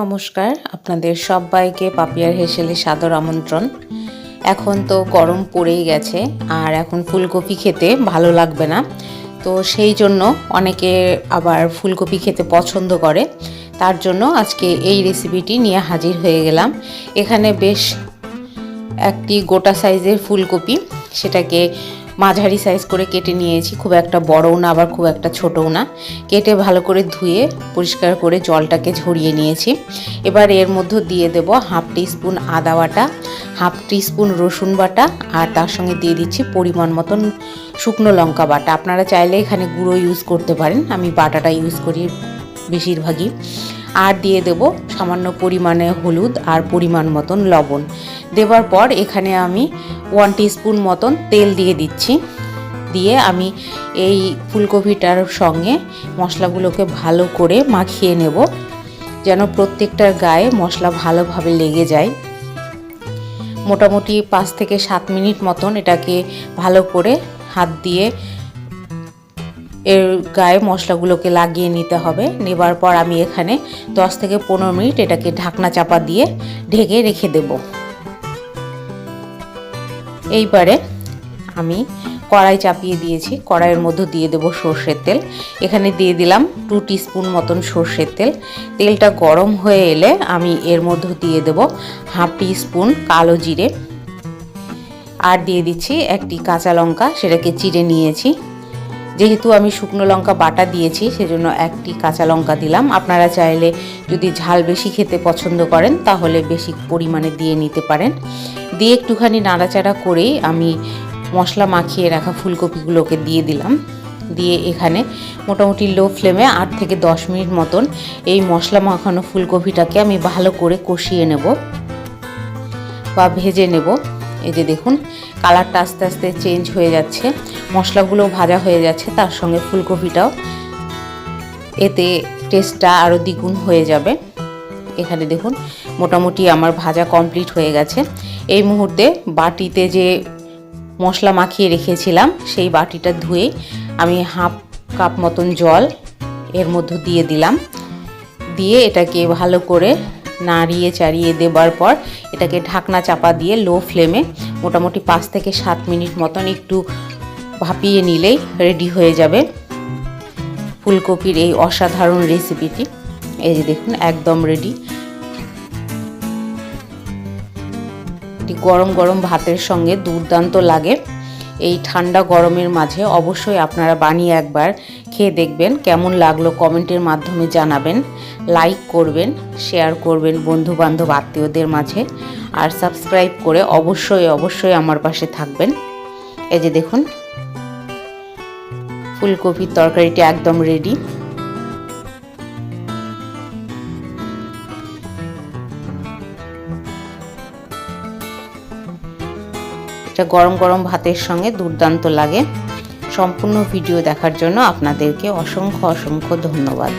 নমস্কার, আপনাদের সবাইকে পাপিয়ার হেসেলে সাদর আমন্ত্রণ। এখন তো গরম পড়েই গেছে, আর এখন ফুলকপি খেতে ভালো লাগবে না। তো সেই জন্য অনেকে আবার ফুলকপি খেতে পছন্দ করে। তার জন্য আজকে এই রেসিপিটি নিয়ে হাজির হয়ে গেলাম। এখানে বেশ একটি গোটা সাইজের ফুলকপি, সেটাকে মাঝারি সাইজ করে কেটে নিয়েছি। খুব একটা বড়ও না, আবার খুব একটা ছোটও না। কেটে ভালো করে ধুয়ে পরিষ্কার করে জলটাকে ঝরিয়ে নিয়েছি। এবার এর মধ্যে দিয়ে দেব হাফ স্পুন আদা বাটা, হাফ স্পুন রসুন বাটা, আর তার সঙ্গে দিয়ে দিচ্ছি পরিমাণ মতন শুকনো লঙ্কা বাটা। আপনারা চাইলে এখানে গুঁড়ো ইউজ করতে পারেন। আমি বাটাটা ইউজ করি বেশিরভাগই। আর দিয়ে দেব সামান্য পরিমাণে হলুদ আর পরিমাণ মতন লবণ। দেওয়ার পর এখানে আমি ওয়ান স্পুন মতন তেল দিয়ে দিচ্ছি। দিয়ে আমি এই ফুলকপিটার সঙ্গে মশলাগুলোকে ভালো করে মাখিয়ে নেব, যেন প্রত্যেকটার গায়ে মশলা ভালোভাবে লেগে যায়। মোটামুটি পাঁচ থেকে সাত মিনিট মতন এটাকে ভালো করে হাত দিয়ে এর গায়ে মশলাগুলোকে লাগিয়ে নিতে হবে। নেবার পর আমি এখানে 10 থেকে পনেরো মিনিট এটাকে ঢাকনা চাপা দিয়ে ঢেকে রেখে দেব। এইবারে আমি কড়াই চাপিয়ে দিয়েছি। কড়াইয়ের মধ্যে দিয়ে দেব সর্ষের তেল। এখানে দিয়ে দিলাম টু স্পুন মতন সর্ষের তেল। তেলটা গরম হয়ে এলে আমি এর মধ্যে দিয়ে দেব হাফ টি স্পুন কালো জিরে। আর দিয়ে দিচ্ছি একটি কাঁচা লঙ্কা, সেটাকে চিড়ে নিয়েছি। যেহেতু আমি শুকনো লঙ্কা বাটা দিয়েছি, সেজন্য একটি কাঁচা লঙ্কা দিলাম। আপনারা চাইলে যদি ঝাল বেশি খেতে পছন্দ করেন, তাহলে বেশি পরিমাণে দিয়ে নিতে পারেন। দিয়ে একটুখানি নাড়াচাড়া করেই আমি মশলা মাখিয়ে রাখা ফুলকপিগুলোকে দিয়ে দিলাম। দিয়ে এখানে মোটামুটি লো ফ্লেমে আট থেকে দশ মিনিট মতন এই মশলা মাখানো ফুলকপিটাকে আমি ভালো করে কষিয়ে নেব বা ভেজে নেব। এই যে দেখুন, কালারটা আস্তে আস্তে চেঞ্জ হয়ে যাচ্ছে মশলাগুলো ভাজা হয়ে যাচ্ছে, তার সঙ্গে ফুলকপিটাও। এতে টেস্টটা আরও দ্বিগুণ হয়ে যাবে। এখানে দেখুন, মোটামুটি আমার ভাজা কমপ্লিট হয়ে গেছে। এই মুহূর্তে বাটিতে যে মশলা মাখিয়ে রেখেছিলাম, সেই বাটিটা ধুয়ে আমি হাফ কাপ মতন জল এর মধ্যে দিয়ে দিলাম। দিয়ে এটাকে ভালো করে নাড়িয়ে চাড়িয়ে দেবার পর এটাকে ঢাকনা চাপা দিয়ে লো ফ্লেমে মোটামুটি পাঁচ থেকে সাত মিনিট মতন একটু ভাপিয়ে নিলেই রেডি হয়ে যাবে ফুলকপির এই অসাধারণ রেসিপিটি এই যে দেখুন, একদম রেডি এটি গরম গরম ভাতের সঙ্গে দুর্দান্ত লাগে। এই ঠান্ডা গরমের মাঝে অবশ্যই আপনারা বানিয়ে একবার খেয়ে দেখবেন, কেমন লাগল কমেন্টের মাধ্যমে জানাবেন, লাইক করবেন, শেয়ার করবেন বন্ধু বান্ধব আত্মীয়দের মাঝে, আর সাবস্ক্রাইব করে অবশ্যই অবশ্যই আমার পাশে থাকবেন। এই যে দেখুন, ফুলকপির তরকারিটি একদম রেডি এটা গরম গরম ভাতের সঙ্গে দুর্দান্ত লাগে। সম্পূর্ণ ভিডিও দেখার জন্য আপনাদেরকে অসংখ্য অসংখ্য ধন্যবাদ।